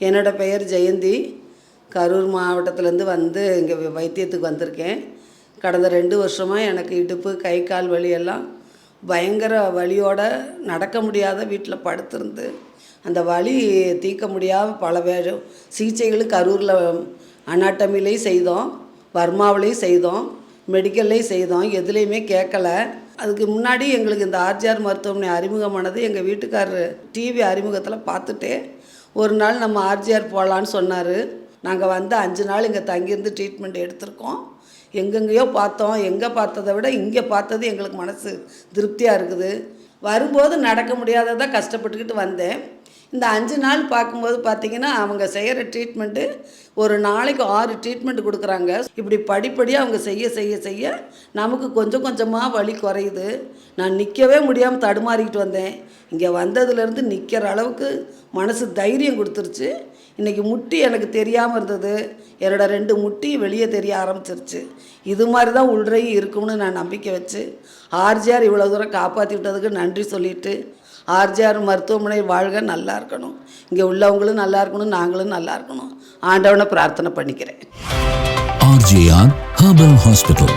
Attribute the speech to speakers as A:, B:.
A: என்னோடய பெயர் ஜெயந்தி. கரூர் மாவட்டத்திலேருந்து வந்து இங்கே வைத்தியத்துக்கு வந்திருக்கேன். கடந்த ரெண்டு வருஷமாக எனக்கு இடுப்பு கை கால் வலியெல்லாம் பயங்கர வலியோட நடக்க முடியாத வீட்டில் படுத்திருந்து அந்த வலி தீர்க்க முடியாத பல பேர் சிகிச்சைகளும் கரூரில் அனாட்டமிலையும் செய்தோம் வர்மாவிலையும் செய்தோம் மெடிக்கல்லையும் செய்தோம் எதுலேயுமே கேட்கல. அதுக்கு முன்னாடி எங்களுக்கு இந்த ஆர்ஜிஆர் மருத்துவமனை அறிமுகமானது. எங்கள் வீட்டுக்காரர் டிவி அறிமுகத்தில் பார்த்துட்டே ஒரு நாள் நம்ம ஆர்ஜிஆர் போகலான்னு சொன்னார். நாங்கள் வந்து அஞ்சு நாள் இங்கே தங்கியிருந்து ட்ரீட்மெண்ட் எடுத்திருக்கோம். எங்கெங்கேயோ பார்த்தோம். எங்கே பார்த்ததை விட இங்கே பார்த்தது எங்களுக்கு மனசு திருப்தியாக இருக்குது. வரும்போது நடக்க முடியாததாக கஷ்டப்பட்டுக்கிட்டு வந்தேன். இந்த அஞ்சு நாள் பார்க்கும்போது பார்த்தீங்கன்னா அவங்க செய்கிற ட்ரீட்மெண்ட்டு ஒரு நாளைக்கு ஆறு ட்ரீட்மெண்ட் கொடுக்குறாங்க. இப்படி படிப்படியாக அவங்க செய்ய செய்ய செய்ய நமக்கு கொஞ்சம் கொஞ்சமாக வலி குறையுது. நான் நிற்கவே முடியாமல் தடுமாறிக்கிட்டு வந்தேன். இங்கே வந்ததுலேருந்து நிற்கிற அளவுக்கு மனசு தைரியம் கொடுத்துருச்சு. இன்றைக்கி முட்டி எனக்கு தெரியாமல் இருந்தது. என்னோடய ரெண்டு முட்டி வெளியே தெரிய ஆரம்பிச்சிருச்சு. இது மாதிரி தான் உள்றையும் இருக்கும்னு நான் நம்பிக்கை வச்சு ஆர்ஜிஆர் இவ்வளோ தூரம் காப்பாற்றி விட்டதுக்கு நன்றி சொல்லிவிட்டு ஆர்ஜிஆர் மருத்துவமனை வாழ்க நல்லா இருக்கணும். இங்கே உள்ளவங்களும் நல்லா இருக்கணும் நாங்களும் நல்லா இருக்கணும். ஆண்டவனை பிரார்த்தனை பண்ணிக்கிறேன்.
B: RGR Herbal hospital